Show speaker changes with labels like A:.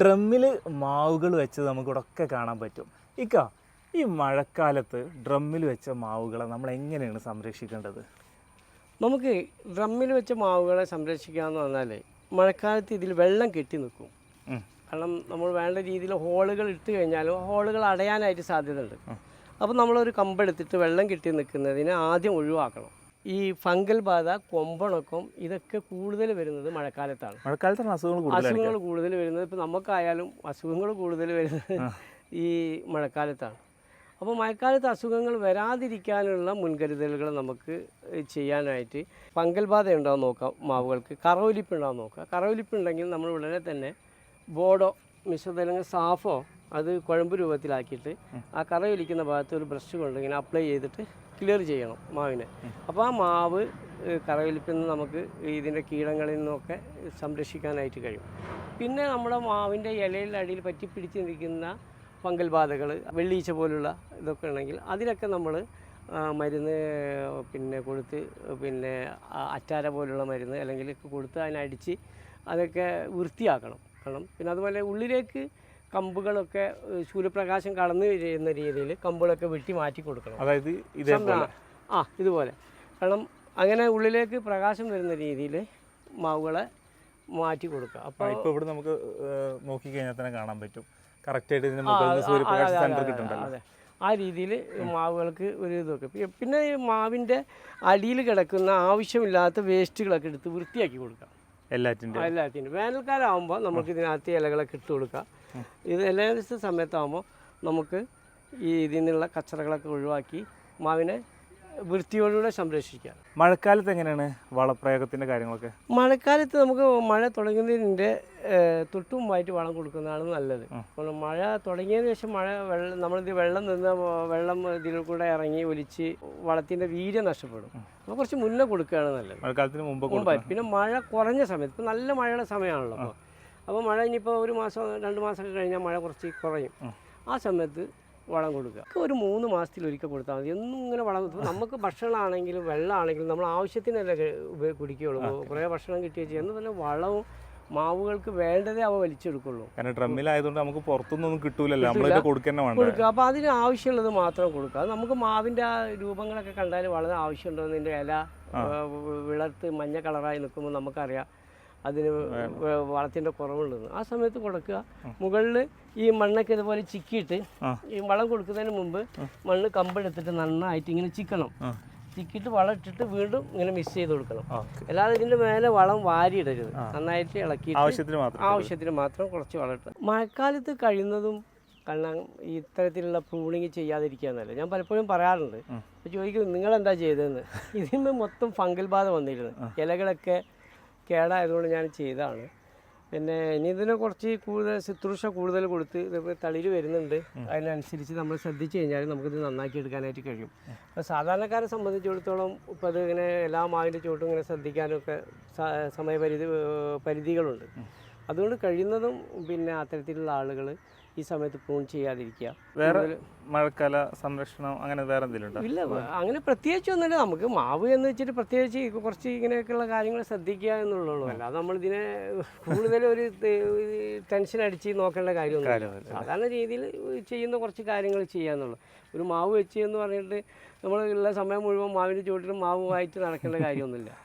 A: ഡ്രമ്മിൽ മാവുകൾ വെച്ചത് നമുക്കിവിടൊക്കെ കാണാൻ പറ്റും. ഇക്ക ഈ മഴക്കാലത്ത് ഡ്രമ്മിൽ വെച്ച മാവുകളെ നമ്മൾ എങ്ങനെയാണ് സംരക്ഷിക്കേണ്ടത്?
B: നമുക്ക് ഡ്രമ്മിൽ വെച്ച മാവുകളെ സംരക്ഷിക്കുക എന്ന് പറഞ്ഞാൽ മഴക്കാലത്ത് ഇതിൽ വെള്ളം കെട്ടി നിൽക്കും. കാരണം നമ്മൾ വേണ്ട രീതിയിൽ ഹോളുകൾ ഇട്ട് കഴിഞ്ഞാലും ഹോളുകൾ അടയാനായിട്ട് സാധ്യതയുണ്ട്. അപ്പോൾ നമ്മളൊരു കമ്പെടുത്തിട്ട് വെള്ളം കെട്ടി നിൽക്കുന്നതിനെ ആദ്യം ഒഴിവാക്കണം. ഈ ഫംഗൽ ബാധ കൊമ്പണക്കം ഇതൊക്കെ കൂടുതൽ വരുന്നത് മഴക്കാലത്താണ്.
A: മഴക്കാലത്താണ് അസുഖങ്ങൾ
B: അസുഖങ്ങൾ കൂടുതൽ വരുന്നത്. ഇപ്പോൾ നമുക്കായാലും അസുഖങ്ങൾ കൂടുതൽ വരുന്നത് ഈ മഴക്കാലത്താണ്. അപ്പോൾ മഴക്കാലത്ത് അസുഖങ്ങൾ വരാതിരിക്കാനുള്ള മുൻകരുതലുകൾ നമുക്ക് ചെയ്യാനായിട്ട് ഫംഗൽ ബാധ ഉണ്ടാവും നോക്കാം മാവുകൾക്ക്. കറവലിപ്പ് ഉണ്ടാവും നോക്കാം. കറവലിപ്പ് ഉണ്ടെങ്കിൽ നമ്മൾ ഉടനെ തന്നെ ബോഡോ മിശ്രിത അല്ലെങ്കിൽ സാഫോ അത് കുഴമ്പ് രൂപത്തിലാക്കിയിട്ട് ആ കറവലിക്കുന്ന ഭാഗത്ത് ഒരു ബ്രഷ് കൊണ്ട് ഇങ്ങനെ അപ്ലൈ ചെയ്തിട്ട് ക്ലിയർ ചെയ്യണം മാവിനെ. അപ്പോൾ ആ മാവ് ഏഹ്, നിന്ന് നമുക്ക് ഇതിന്റെ കീടങ്ങളിൽ നിന്നൊക്കെ സംരക്ഷിക്കാനായിട്ട് കഴിയും. പിന്നെ നമ്മുടെ മാവിന്റെ ഇലയിൽ അടിയിൽ പറ്റി പിടിച്ച് നിൽക്കുന്ന ഫംഗൽ ബാധകൾ വെള്ളീച്ച പോലുള്ള ഇതൊക്കെ ഉണ്ടെങ്കിൽ അതിനൊക്കെ നമ്മൾ മരുന്ന് പിന്നെ കൊടുത്ത് പിന്നെ അച്ചാര അറ്റാര പോലുള്ള മരുന്ന് അല്ലെങ്കിൽ കൊടുത്ത് അതിനടിച്ച് അതൊക്കെ വൃത്തിയാക്കണം. കാരണം പിന്നെ അതുപോലെ ഉള്ളിലേക്ക് കമ്പുകളൊക്കെ സൂര്യപ്രകാശം കടന്നു വരുന്ന രീതിയിൽ കമ്പുകളൊക്കെ വെട്ടി മാറ്റി കൊടുക്കണം.
A: അതായത് ഇതേപോലെ.
B: ആ ഇതുപോലെ. കാരണം അങ്ങനെ ഉള്ളിലേക്ക് പ്രകാശം വരുന്ന രീതിയിൽ മാവുകളെ മാറ്റി കൊടുക്കുക. അപ്പോൾ
A: ഇപ്പോൾ ഇവിടെ നമുക്ക് നോക്കി നോക്കിക്കഴിഞ്ഞാൽ തന്നെ കാണാൻ പറ്റും. കറക്റ്റായിട്ട് സൂര്യപ്രകാശം കിട്ടുന്നുണ്ടല്ലോ.
B: അതെ. ആ രീതിയിൽ മാവുകൾക്ക് ഒരു ഇതൊക്കെ. പിന്നെ ഈ മാവിന്റെ അടിയിൽ കിടക്കുന്ന ആവശ്യമില്ലാത്ത വേസ്റ്റുകളൊക്കെ എടുത്ത് വൃത്തിയാക്കി കൊടുക്കാം
A: എല്ലാറ്റിന്റെ
B: വേനൽക്കാലം ആകുമ്പോൾ നമുക്ക് ഇതിനകത്ത് ഇലകളൊക്കെ ഇട്ട് കൊടുക്കാം. ഇത് എല്ലാ ദിവസത്തെ സമയത്താകുമ്പോൾ നമുക്ക് ഈ ഇതിൽ നിന്നുള്ള കച്ചറകളൊക്കെ ഒഴിവാക്കി മാവിനെ വൃത്തിയോടുകൂടെ സംരക്ഷിക്കാം.
A: മഴക്കാലത്ത് എങ്ങനെയാണ് വളപ്രയോഗത്തിന്റെ കാര്യങ്ങളൊക്കെ?
B: മഴക്കാലത്ത് നമുക്ക് മഴ തുടങ്ങുന്നതിന്റെ തൊട്ടു മുമ്പായിട്ട് വളം കൊടുക്കുന്നതാണ് നല്ലത്. മഴ തുടങ്ങിയതിന് ശേഷം മഴ വെള്ളം നമ്മളിത് വെള്ളം നിന്ന് വെള്ളം ഇതിൽ കൂടെ ഇറങ്ങി ഒലിച്ച് വളത്തിന്റെ വീര്യം നഷ്ടപ്പെടും. അപ്പോൾ കുറച്ച് മുന്നേ കൊടുക്കുകയാണ് നല്ലത്.
A: മഴക്കാലത്തിന് മുമ്പ്
B: മുമ്പായി പിന്നെ മഴ കുറഞ്ഞ സമയത്ത് ഇപ്പം നല്ല മഴയുടെ സമയമാണല്ലോ അപ്പോൾ. അപ്പോൾ മഴ ഇനിയിപ്പോൾ ഒരു മാസം രണ്ട് മാസമൊക്കെ കഴിഞ്ഞാൽ മഴ കുറച്ച് കുറയും. ആ സമയത്ത് വളം കൊടുക്കുക. ഒരു മൂന്ന് മാസത്തിൽ ഒരിക്കൽ കൊടുത്താൽ മതി. എന്നും ഇങ്ങനെ വളം നമുക്ക് ഭക്ഷണമാണെങ്കിലും വെള്ളമാണെങ്കിലും നമ്മൾ ആവശ്യത്തിനല്ലേ കുടിക്കുകയുള്ളൂ. കുറേ ഭക്ഷണം കിട്ടുകയും ചെയ്യും എന്ന് പറഞ്ഞാൽ വളവും മാവുകൾക്ക് വേണ്ടതേ അവ വലിച്ചെടുക്കുള്ളൂ.
A: കാരണം ഡ്രമ്മിലായതുകൊണ്ട് നമുക്ക് പുറത്തുനിന്നൊന്നും കിട്ടൂലല്ലോ. നമ്മൾ കൊടുക്കന്നെ
B: കൊടുക്കുക. അപ്പോൾ അതിന് ആവശ്യമുള്ളത് മാത്രം കൊടുക്കുക. അത് നമുക്ക് മാവിന്റെ ആ രൂപങ്ങളൊക്കെ കണ്ടാൽ വളരെ ആവശ്യമുണ്ടോന്നതിന്റെ ഇല ഏഹ്, വിളർത്ത് മഞ്ഞ കളറായി നിൽക്കുമ്പോൾ നമുക്കറിയാം. അതിന് വളത്തിന്റെ കുറവുള്ളത്. ആ സമയത്ത് കൊടുക്കുക. മുകളിൽ ഈ മണ്ണൊക്കെ ഇതുപോലെ ചിക്കിയിട്ട് ഈ വളം കൊടുക്കുന്നതിന് മുമ്പ് മണ്ണ് കമ്പെടുത്തിട്ട് നന്നായിട്ട് ഇങ്ങനെ ചിക്കണം.
A: ചിക്കിട്ട്
B: ചിക്കിയിട്ട് വളം ഇട്ടിട്ട് വീണ്ടും ഇങ്ങനെ മിക്സ് ചെയ്ത് കൊടുക്കണം. അല്ലാതെ ഇതിന്റെ മേലെ വളം വാരിയിടരുത്. നന്നായിട്ട് ഇളക്കി
A: ആവശ്യത്തിന് മാത്രം
B: ആവശ്യത്തിന് മാത്രം കുറച്ച് വളർത്തുക മഴക്കാലത്ത് കഴിയുന്നതും കാരണം ഇത്തരത്തിലുള്ള പ്രൂണിങ് ചെയ്യാതിരിക്കുക എന്നല്ല. ഞാൻ പലപ്പോഴും പറയാറുണ്ട്. അപ്പോൾ നിങ്ങൾ എന്താ ചെയ്തതെന്ന്? ഇതിന് മൊത്തം ഫംഗൽ ബാധ വന്നിരുന്നു ഇലകളൊക്കെ കേടായതുകൊണ്ട് ഞാൻ ചെയ്തതാണ്. പിന്നെ ഇനി ഇതിനെ കുറച്ച് കൂടുതൽ ശുശ്രൂഷ കൂടുതൽ കൊടുത്ത് ഇതിപ്പോൾ തളിര് വരുന്നുണ്ട്. അതിനനുസരിച്ച് നമ്മൾ ശ്രദ്ധിച്ചു കഴിഞ്ഞാൽ നമുക്കിത് നന്നാക്കി എടുക്കാനായിട്ട് കഴിയും. അപ്പോൾ സാധാരണക്കാരെ സംബന്ധിച്ചിടത്തോളം ഇപ്പോൾ അത് ഇങ്ങനെ എല്ലാ മാവിന്റെ ചുവട്ടും ഇങ്ങനെ ശ്രദ്ധിക്കാനൊക്കെ സമയപരിധി പരിധികളുണ്ട്. അതുകൊണ്ട് കഴിയുന്നതും പിന്നെ അത്തരത്തിലുള്ള ആളുകൾ ഈ സമയത്ത് പ്രൂൺ ചെയ്യാതിരിക്കുക.
A: വേറെ മഴക്കാല സംരക്ഷണം അങ്ങനെ വേറെ എന്തെങ്കിലും
B: ഇല്ല അങ്ങനെ പ്രത്യേകിച്ച് ഒന്നുമില്ല. നമുക്ക് മാവ് എന്ന് വെച്ചിട്ട് പ്രത്യേകിച്ച് കുറച്ച് ഇങ്ങനെയൊക്കെയുള്ള കാര്യങ്ങൾ ശ്രദ്ധിക്കുക എന്നുള്ളൂ അല്ലാതെ നമ്മളിതിനെ കൂടുതൽ ഒരു ടെൻഷൻ അടിച്ച് നോക്കേണ്ട കാര്യമൊന്നും സാധാരണ രീതിയിൽ ചെയ്യുന്ന കുറച്ച് കാര്യങ്ങൾ ചെയ്യാന്നുള്ളൂ ഒരു മാവ് വെച്ച് എന്ന് പറഞ്ഞിട്ട് നമ്മൾ ഉള്ള സമയം മുഴുവൻ മാവിന്റെ ചുവട്ടിൽ മാവ് വായിച്ച് നടക്കേണ്ട കാര്യമൊന്നുമില്ല.